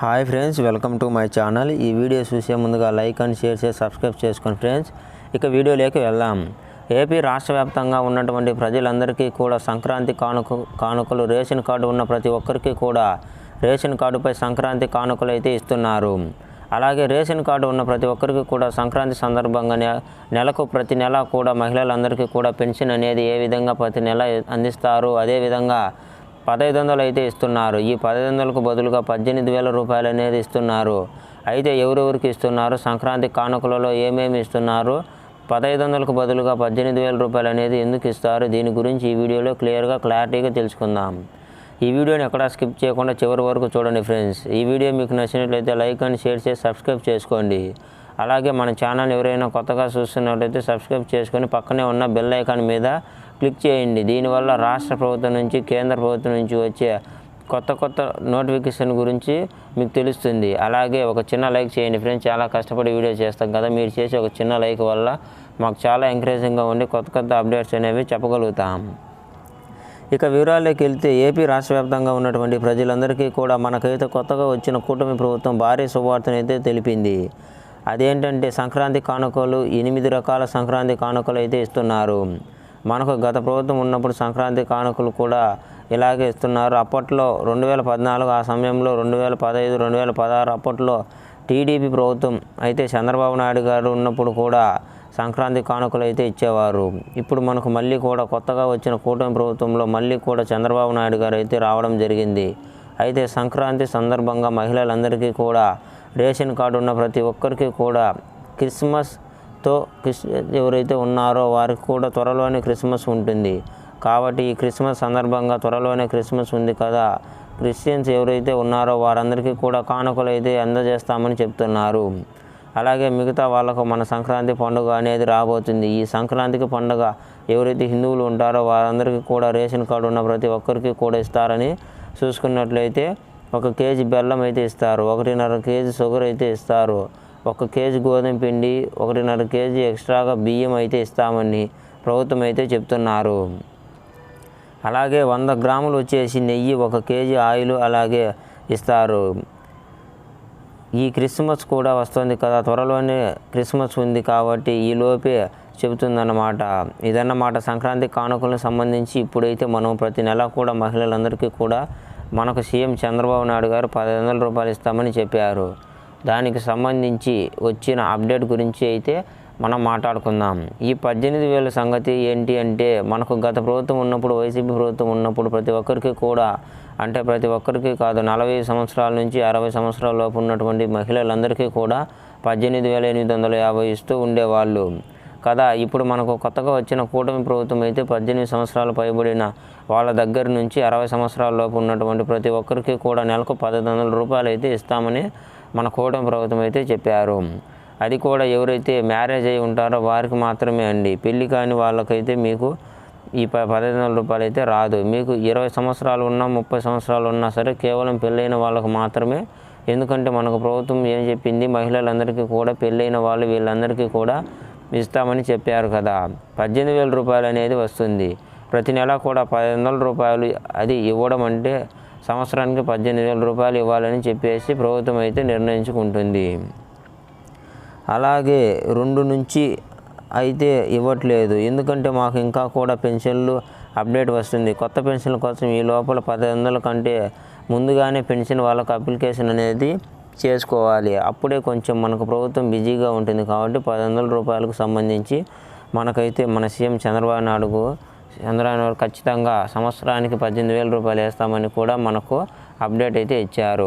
Hi friends welcome to my channel. ఈ video చూసే ముందుగా లైక్ అండ్ షేర్ చేసి సబ్స్క్రైబ్ చేసుకోండి ఫ్రెండ్స్. ఇక వీడియోలోకి వెళ్దాం. ఏపీ రాష్ట్ర వ్యాప్తంగా ఉన్నటువంటి ప్రజలందరికీ కూడా సంక్రాంతి కానుక కానుకలు రేషన్ కార్డు ఉన్న ప్రతి ఒక్కరికి కూడా రేషన్ కార్డుపై సంక్రాంతి కానుకలు అయితే ఇస్తున్నారు. అలాగే రేషన్ కార్డు ఉన్న ప్రతి ఒక్కరికి కూడా సంక్రాంతి సందర్భంగా నె- నెలకు ప్రతి నెల కూడా మహిళలందరికీ కూడా పెన్షన్ అనేది ఏ విధంగా ప్రతి నెల అందిస్తారు? అదేవిధంగా పదహైదు వందలు అయితే ఇస్తున్నారు. ఈ పదహైదు వందలకు బదులుగా పద్దెనిమిది వేల రూపాయలు అనేది ఇస్తున్నారు. అయితే ఎవరెవరికి ఇస్తున్నారు? సంక్రాంతి కానుకలలో ఏమేమి ఇస్తున్నారు? పదహైదు వందలకు బదులుగా పద్దెనిమిది వేల రూపాయలు అనేది ఎందుకు ఇస్తారు? దీని గురించి ఈ వీడియోలో క్లియర్గా క్లారిటీగా తెలుసుకుందాం. ఈ వీడియోని ఎక్కడా స్కిప్ చేయకుండా చివరి వరకు చూడండి ఫ్రెండ్స్. ఈ వీడియో మీకు నచ్చినట్లయితే లైక్ అండ్ షేర్ చేసి సబ్స్క్రైబ్ చేసుకోండి. అలాగే మన ఛానల్ ఎవరైనా కొత్తగా చూస్తున్నట్లయితే సబ్స్క్రైబ్ చేసుకొని పక్కనే ఉన్న బెల్ ఐకాన్ మీద క్లిక్ చేయండి. దీనివల్ల రాష్ట్ర ప్రభుత్వం నుంచి కేంద్ర ప్రభుత్వం నుంచి వచ్చే కొత్త కొత్త నోటిఫికేషన్ గురించి మీకు తెలుస్తుంది. అలాగే ఒక చిన్న లైక్ చేయండి. ఫ్రెండ్స్ చాలా కష్టపడి వీడియో చేస్తాం కదా. మీరు చేసే ఒక చిన్న లైక్ వల్ల మాకు చాలా ఎంకరేజింగ్గా ఉండి కొత్త కొత్త అప్డేట్స్ అనేవి చెప్పగలుగుతాం. ఇక వివరాల్లోకి వెళ్తే ఏపీ రాష్ట్ర వ్యాప్తంగా ఉన్నటువంటి ప్రజలందరికీ కూడా మనకైతే కొత్తగా వచ్చిన కూటమి ప్రభుత్వం భారీ శుభవార్తనైతే తెలిపింది. అదేంటంటే సంక్రాంతి కానుకలు ఎనిమిది రకాల సంక్రాంతి కానుకలు అయితే ఇస్తున్నారు. మనకు గత ప్రభుత్వం ఉన్నప్పుడు సంక్రాంతి కానుకలు కూడా ఇలాగే ఇస్తున్నారు. అప్పట్లో రెండు వేల పద్నాలుగు ఆ సమయంలో రెండు వేల పదహైదు రెండు వేల పదహారు అప్పట్లో టీడీపీ ప్రభుత్వం అయితే చంద్రబాబు నాయుడు గారు ఉన్నప్పుడు కూడా సంక్రాంతి కానుకలు అయితే ఇచ్చేవారు. ఇప్పుడు మనకు మళ్ళీ కూడా కొత్తగా వచ్చిన కూటమి ప్రభుత్వంలో మళ్ళీ కూడా చంద్రబాబు నాయుడు గారు అయితే రావడం జరిగింది. అయితే సంక్రాంతి సందర్భంగా మహిళలందరికీ కూడా రేషన్ కార్డు ఉన్న ప్రతి ఒక్కరికి కూడా క్రిస్మస్ తో ఎవరైతే ఉన్నారో వారికి కూడా త్వరలోనే క్రిస్మస్ ఉంటుంది. కాబట్టి ఈ క్రిస్మస్ సందర్భంగా త్వరలోనే క్రిస్మస్ ఉంది కదా. క్రిస్టియన్స్ ఎవరైతే ఉన్నారో వారందరికీ కూడా కానుకలు అయితే అందజేస్తామని చెప్తున్నారు. అలాగే మిగతా వాళ్ళకు మన సంక్రాంతి పండుగ అనేది రాబోతుంది. ఈ సంక్రాంతికి పండుగ ఎవరైతే హిందువులు ఉంటారో వారందరికీ కూడా రేషన్ కార్డు ఉన్న ప్రతి ఒక్కరికి కూడా ఇస్తారని చూసుకున్నట్లయితే ఒక కేజీ బెల్లం అయితే ఇస్తారు. ఒకటిన్నర కేజీ షుగర్ అయితే ఇస్తారు. ఒక కేజీ గోధుమ పిండి ఒకటిన్నర కేజీ ఎక్స్ట్రాగా బియ్యం అయితే ఇస్తామని ప్రభుత్వం అయితే చెప్తున్నారు. అలాగే వంద గ్రాములు వచ్చేసి నెయ్యి ఒక కేజీ ఆయిల్ అలాగే ఇస్తారు. ఈ క్రిస్మస్ కూడా వస్తుంది కదా త్వరలోనే క్రిస్మస్ ఉంది కాబట్టి ఈ లోపే చెబుతుందన్నమాట. ఇదన్నమాట సంక్రాంతి కానుకలకు సంబంధించి ఇప్పుడైతే మనం ప్రతి నెల కూడా మహిళలందరికీ కూడా మనకు సీఎం చంద్రబాబు నాయుడు గారు పది వందల రూపాయలు ఇస్తామని చెప్పారు. దానికి సంబంధించి వచ్చిన అప్డేట్ గురించి అయితే మనం మాట్లాడుకుందాం. ఈ పద్దెనిమిది వేల సంగతి ఏంటి అంటే మనకు గత ప్రభుత్వం ఉన్నప్పుడు వైసీపీ ప్రభుత్వం ఉన్నప్పుడు ప్రతి ఒక్కరికి కూడా అంటే ప్రతి ఒక్కరికి కాదు నలభై సంవత్సరాల నుంచి అరవై సంవత్సరాల లోపు ఉన్నటువంటి మహిళలందరికీ కూడా పద్దెనిమిది వేల ఎనిమిది వందల యాభై ఇస్తూ ఉండేవాళ్ళు. కదా ఇప్పుడు మనకు కొత్తగా వచ్చిన కూటమి ప్రభుత్వం అయితే పద్దెనిమిది సంవత్సరాలు పైబడిన వాళ్ళ దగ్గర నుంచి అరవై సంవత్సరాల లోపు ఉన్నటువంటి ప్రతి ఒక్కరికి కూడా నెలకు పదహైదు వందల రూపాయలు అయితే ఇస్తామని మన కూటమి ప్రభుత్వం అయితే చెప్పారు. అది కూడా ఎవరైతే మ్యారేజ్ అయి ఉంటారో వారికి మాత్రమే అండి. పెళ్ళి కాని వాళ్ళకైతే మీకు ఈ ప పదహైదు వందల రూపాయలు అయితే రాదు. మీకు ఇరవై సంవత్సరాలు ఉన్నా ముప్పై సంవత్సరాలు ఉన్నా సరే కేవలం పెళ్ళైన వాళ్ళకు మాత్రమే. ఎందుకంటే మనకు ప్రభుత్వం ఏం చెప్పింది? మహిళలందరికీ కూడా పెళ్ళైన వాళ్ళు వీళ్ళందరికీ కూడా ఇస్తామని చెప్పారు కదా. పద్దెనిమిది వేల రూపాయలు అనేది వస్తుంది. ప్రతి నెల కూడా పదిహేను వందల రూపాయలు అది ఇవ్వడం అంటే సంవత్సరానికి పద్దెనిమిది వేల రూపాయలు ఇవ్వాలని చెప్పేసి ప్రభుత్వం అయితే నిర్ణయించుకుంటుంది. అలాగే రెండు నుంచి అయితే ఇవ్వట్లేదు. ఎందుకంటే మాకు ఇంకా కూడా పెన్షన్లు అప్డేట్ వస్తుంది. కొత్త పెన్షన్ల కోసం ఈ లోపల పది వందల కంటే ముందుగానే పెన్షన్ వాళ్ళకు అప్లికేషన్ అనేది చేసుకోవాలి. అప్పుడే కొంచెం మనకు ప్రభుత్వం బిజీగా ఉంటుంది కాబట్టి పది వందల రూపాయలకు సంబంధించి మనకైతే మన సీఎం చంద్రబాబు నాయుడుకు చంద్రబాబు వారు ఖచ్చితంగా సంవత్సరానికి పద్దెనిమిది వేల రూపాయలు వేస్తామని కూడా మనకు అప్డేట్ అయితే ఇచ్చారు.